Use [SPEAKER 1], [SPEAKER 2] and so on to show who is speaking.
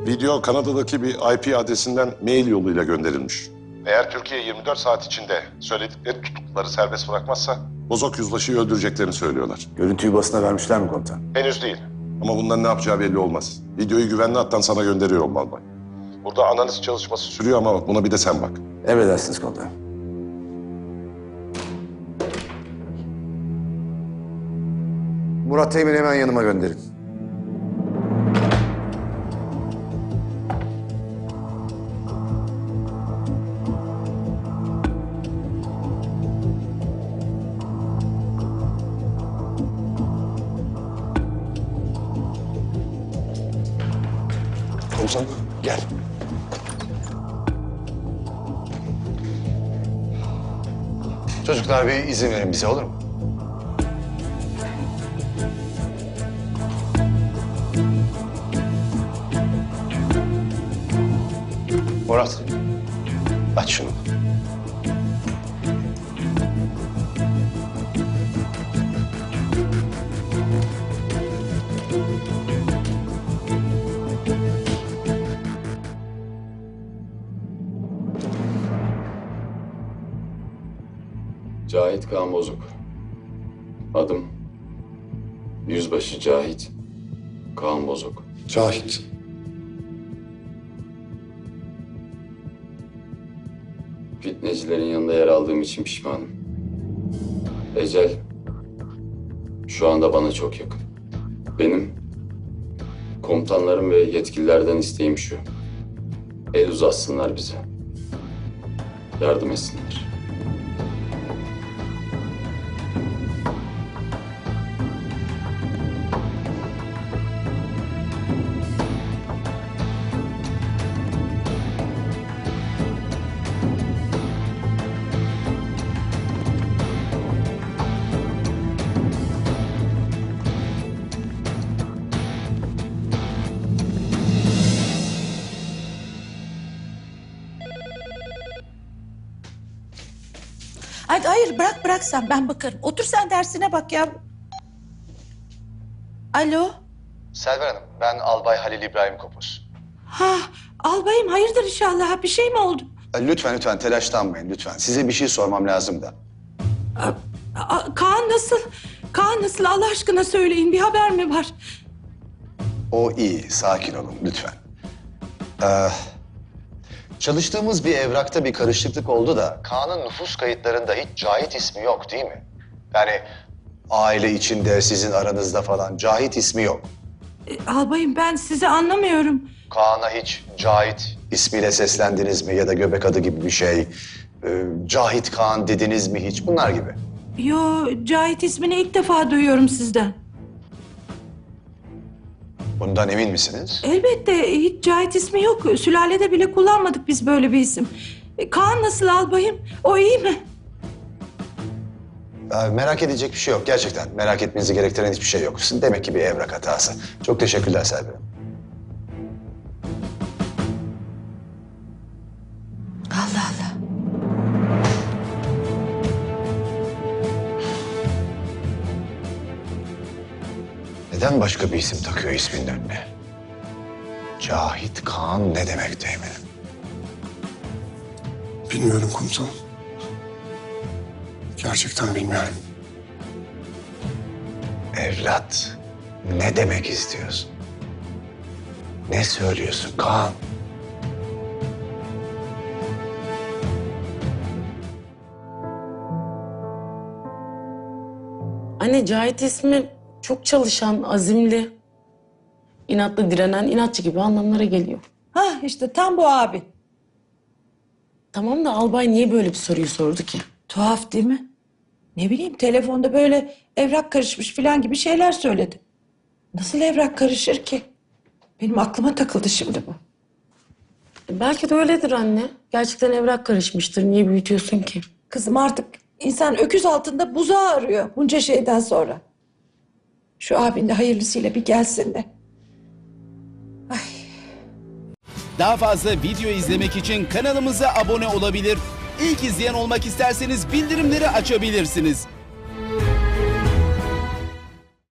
[SPEAKER 1] Video Kanada'daki bir IP adresinden mail yoluyla gönderilmiş. Eğer Türkiye 24 saat içinde söyledikleri tutukluları serbest bırakmazsa Bozok Yüzbaşı'yı öldüreceklerini söylüyorlar.
[SPEAKER 2] Görüntüyü basına vermişler mi komutan?
[SPEAKER 1] Henüz değil. Ama bundan ne yapacağı belli olmaz. Videoyu güvenli hattan sana gönderiyorum Balbay. Burada analiz çalışması sürüyor ama buna bir de sen bak.
[SPEAKER 2] Emredersiniz komutan. Murat Teğmen'i hemen yanıma gönderin.
[SPEAKER 1] Komutan gel.
[SPEAKER 2] Çocuklar bir izin verin bize olur mu? Murat, aç şunu.
[SPEAKER 3] Cahit Kaan Bozuk. Adım Yüzbaşı Cahit Kaan Bozuk.
[SPEAKER 1] Cahit.
[SPEAKER 3] Fitnecilerin yanında yer aldığım için pişmanım. Ecel şu anda bana çok yakın. Benim komutanlarım ve yetkililerden isteğim şu. El uzatsınlar bize. Yardım etsinler.
[SPEAKER 4] Hadi hayır bırak bırak sen ben bakarım. Otur sen dersine bak ya. Alo.
[SPEAKER 5] Selver Hanım, ben Albay Halil İbrahim Kopuz.
[SPEAKER 4] Ha albayım hayırdır inşallah bir şey mi oldu?
[SPEAKER 5] Lütfen lütfen telaşlanmayın lütfen. Size bir şey sormam lazım da.
[SPEAKER 4] Aa, Kaan nasıl? Kaan nasıl Allah aşkına söyleyin bir haber mi var?
[SPEAKER 5] O iyi, sakin olun lütfen. Ee, çalıştığımız bir evrakta bir karışıklık oldu da... Kaan'ın nüfus kayıtlarında hiç Cahit ismi yok değil mi? Yani aile içinde, sizin aranızda falan Cahit ismi yok.
[SPEAKER 4] E, albayım ben sizi anlamıyorum.
[SPEAKER 5] Kaan'a hiç Cahit ismiyle seslendiniz mi ya da göbek adı gibi bir şey? Ee, Cahit Kaan dediniz mi hiç? Bunlar gibi.
[SPEAKER 4] Yo Cahit ismini ilk defa duyuyorum sizden.
[SPEAKER 5] Bundan emin misiniz?
[SPEAKER 4] Elbette hiç Cahit ismi yok. Sülalede bile kullanmadık biz böyle bir isim. E, Kaan nasıl albayım? O iyi mi?
[SPEAKER 5] Ee, merak edecek bir şey yok gerçekten. Merak etmenizi gerektiren hiçbir şey yok. Demek ki bir evrak hatası. Çok teşekkürler Selvi Hanım.
[SPEAKER 4] Allah Allah.
[SPEAKER 5] Neden başka bir isim takıyor isminin önüne? Cahit Kaan ne demek eminim.
[SPEAKER 6] Bilmiyorum komutanım. Gerçekten bilmiyorum.
[SPEAKER 5] Evlat, ne demek istiyorsun? Ne söylüyorsun Kaan?
[SPEAKER 7] Anne Cahit ismi çok çalışan, azimli, inatlı, direnen, inatçı gibi anlamlara geliyor.
[SPEAKER 4] Ha işte tam bu abi.
[SPEAKER 7] Tamam da albay niye böyle bir soruyu sordu ki?
[SPEAKER 4] Tuhaf değil mi? Ne bileyim telefonda böyle evrak karışmış falan gibi şeyler söyledi. Nasıl evrak karışır ki? Benim aklıma takıldı şimdi bu.
[SPEAKER 7] E, Belki de öyledir anne. Gerçekten evrak karışmıştır. Niye büyütüyorsun ki?
[SPEAKER 4] Kızım artık insan öküz altında buzağı arıyor bunca şeyden sonra. Şu abin de hayırlısıyla bir gelsin de.
[SPEAKER 8] Daha fazla video izlemek için kanalımıza abone olabilir. İlk izleyen olmak isterseniz bildirimleri açabilirsiniz.